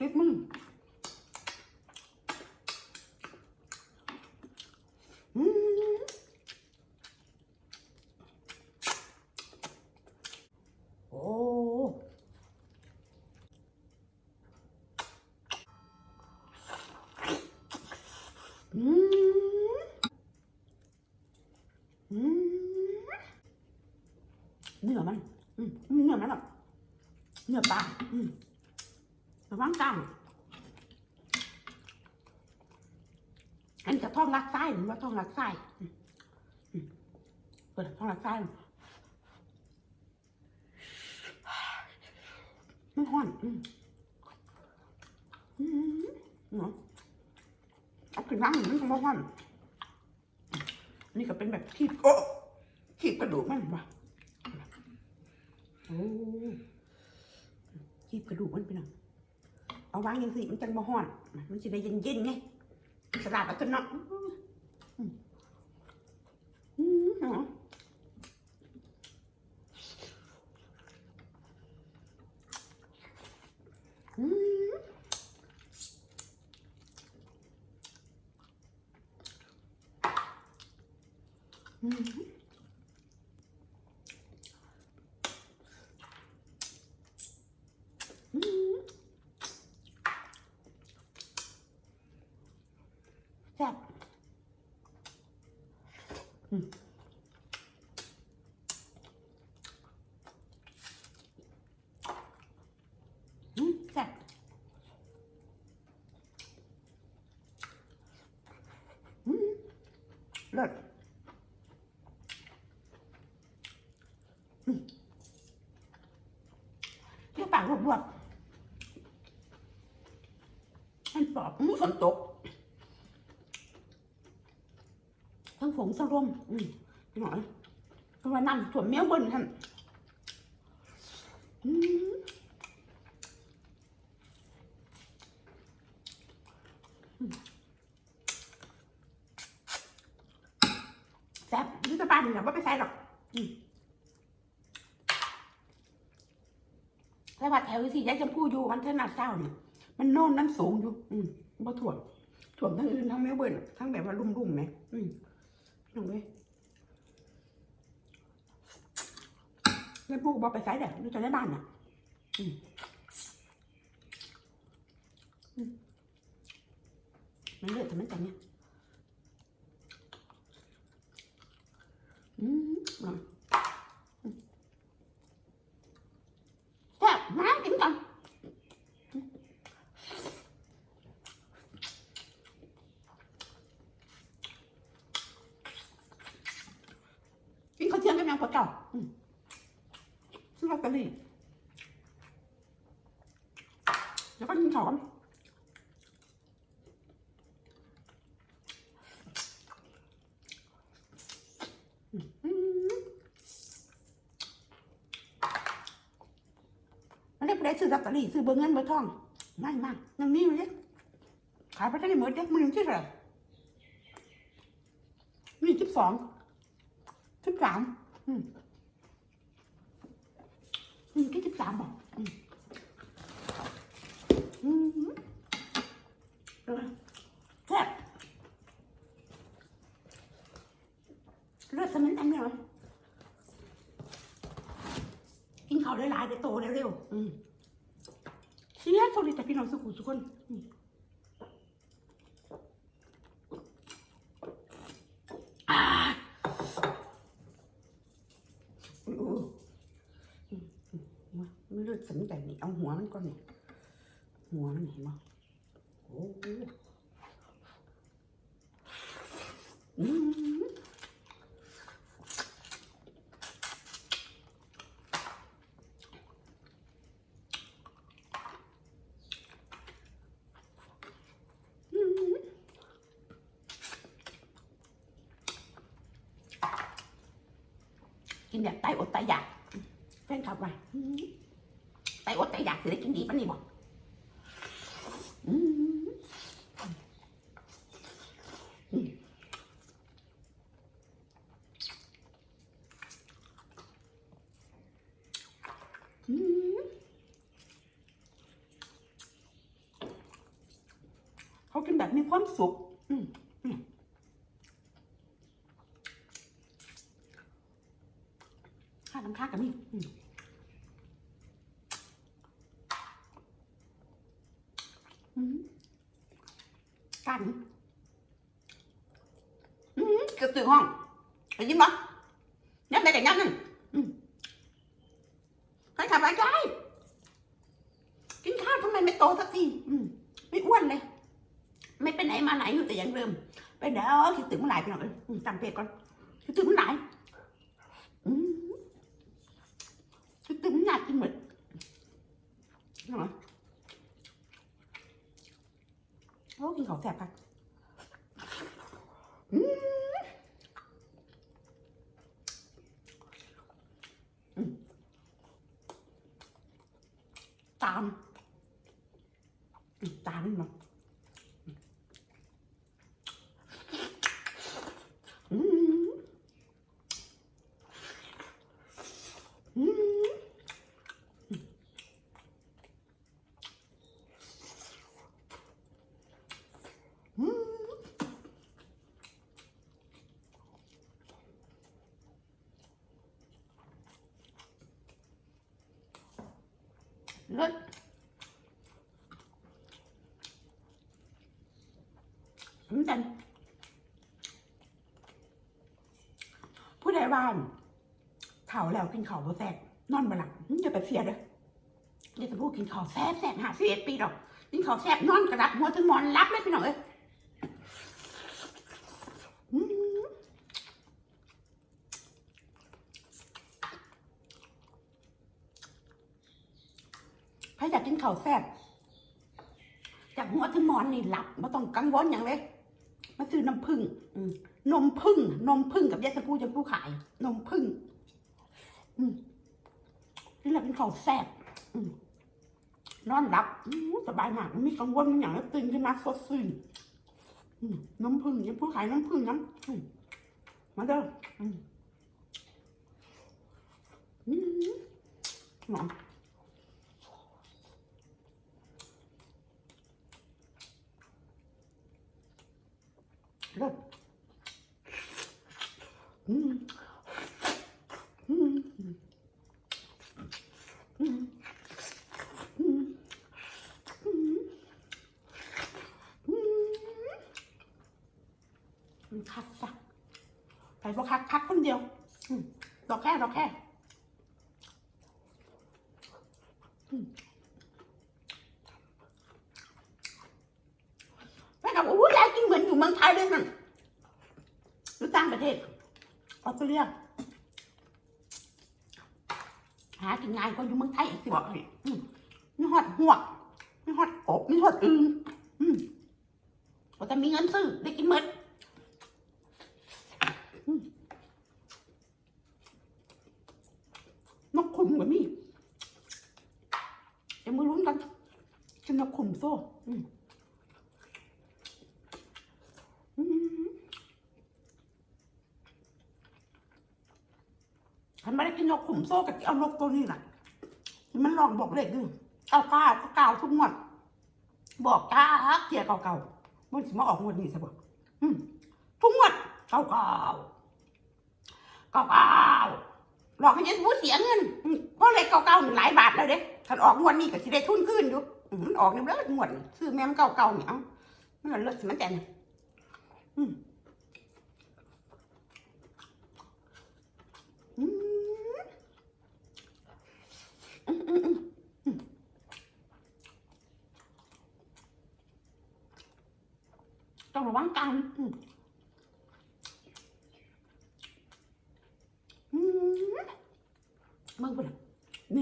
เก็บมึงอืมโอ้อื ระวังกล้างอันนี้กับท้องรักไส้หรือว่าท้องรักไส้เปิดท้องรักไส้มันห้อนอืมอืมเนาะเอาขึ้นน้ำมันก็บ่ห้อนอันนี่ก็เป็นแบบขีดโอ้ขีดกระดูกมันว่ะโอ้ขีดกระดูกมันเป็นไง เอาวางอย่างสิมันจังบ่ห้อน มันจะได้เย็นๆไงสลัดเอาตัวเนาะอืมอืมเนาะอืมอืมอืมแซ่บอืมอืมแซ่บอืม เลิศอืมเที่ยวปากบวบๆมันปอบอืมฝนตก ทั้งฝงสะรมอืมพี่หน่อยเพราะว่าน้ำถ่วมเมี้ยวบนท่านอืมอืมแซ่บนี่จะปลาหนึ่งแบบว่าไปใส่หรอกอืม แล้วว่าแถวที่ยายชมพู่อยู่มันเท่านาเศร้าเนี่ยมันโน่นนั้นสูงอยู่ อืมบ่ถ่วมถ่วมทั้งอื่นทั้งเมี้ยวบนทั้งแบบว่าลุ่มๆไหมอืมหนูเลยเล่นพวกบอกไปไซด์เด็กดูจะได้บ้านอะอืมอืมมันเลือดแต่ไม่แต่เนี่ยอืมอร่อยอืมแซ่บน้ำกินกันอืมกิน ข้าวเที่ยงกันยังพอเจ้าอืมซื้อลอตเตอรี่แล้วก็กินข้าวกันอืมมันได้ไปได้ซื้อลอตเตอรี่ซื้อเบอร์เงินเบอร์ทองไม่มากยังมีอยู่เนี่ยขายไปได้หมดเด็กมันยังที่เท่าไหร่มีสิบสองสิบสาม อืมแค่สิบสามบอกอืมแซ่บเลือดสมันอันเนี้ยเหรอกินข้าวหลายๆเดี๋ยวโตเร็วๆอืมเสียสวัสดีแต่พี่น้องสุขุมทุกคนอืมอ่า โอ้อืมอืมหัว มันเลือดสนใจนี่เอาหัวมันก่อนนี่หัวมันเห็นมั้โอ้โหอืมอืมกินแบบไตอดไตอยากแฟนคลับว่า อดใจอยากสิได้กินดีปะนี่บ่เขากินแบบมีความสุข อืม กันอืมกือบตื่นห้องไปยินปะยับได้แต่ยับนั่นอืมให้ขับไปไกกินข้าวทำไมไม่โตสักทีไม่อ้วนเลย ไม่ไปไหนมาไหนอยู่แต่อย่างเดิมไปเดี๋ยวคิดถึงเมื่อไหร่พี่น้องเอ้ยจำเพจก่อนคิดถึงเมื่อไหร่อืมคิดถึงอยากกินหมดเหรอ โอ้กินของแสบปะอืมตามมตามนี่มั้ อืมอืมอืมเลิศ อืมจันผู้ใดบ้านเข่าแล้วกินเข่าวบ่แซ่บนอนบ่หลับมึงอย่าไปเสียเด้อเดี๋ยวจะพูดกินข่าวแซ่บแซ่บหาสิเอ็ดปีดอกกินข่าวแซ่บนอนกระดับหัวถึงหมอนรับเลยพี่น้องเอ้ยใครอยากกินข่าวแซ่บจากหัวถึงหมอนนี่หลับไม่ต้องกังวลอย่างเลย ซื้อน้ำผึ้งอืมนมพึ่งนมพึ่งกับยาสพูจะผู้ขาย นมพึ่งอืมนี่แหละเป็นของแซ่บอืมนอนหลับอืมสบายมากไม่มีกังวลอย่างแล้วตื่นขึ้นมาสดชื่นอืมนมพึ่งยังผู้ขายน้ำพึ่งน้ำอืมมาเด้ออืมอืมหอมเลิศ อืมอืมอืมอืมอืมอืม คักจ้ะไปบ่คักคักคนเดียวดอกแค่ดอกแค่อืมแม่กับอู้ยายกิน เมืองไทยเลยนั่นหรือต่างประเทศออสเตรเลียหากินง่ายก็อยู่เมืองไทยอีกสิบอกให้อืมมีฮอดหัวกมีฮอดกบมีฮอดอึงอืมก็จะมีเงินซื้อได้กินหมดอืมนกขุมกับมีเดี๋ยวมาลุ้นกันกินนกขุมโซ่อืมอืม ฉันไม่ได้กินนกขุมโซ่กับเอานกตัวนี้แหละมันลองบอกเลขด้วยเกาเก้าเก้าทุกงวดบอกก้าเกียร์เก่าเกาๆมันสิมาออกงวดนี้ใช่ปะอืมทุกงวดเก้าเกาเก้าเกาหลอกให้ยันผู้เสียเงินเพราะเลขเก้าเกาหนึ่งหลายบาทแล้วเด้ถ้าออกงวดนี้ก็สิได้ทุนขึ้นอยู่มันออกนี่เลิศงวดนี่ซื้อแม่มเก้าเกาเนี่ยเอามันเลิศสิมันแต่เนี่ยอืมอืม ต้องระวังกันอืมอืมมึงไปเลยเ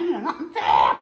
やった!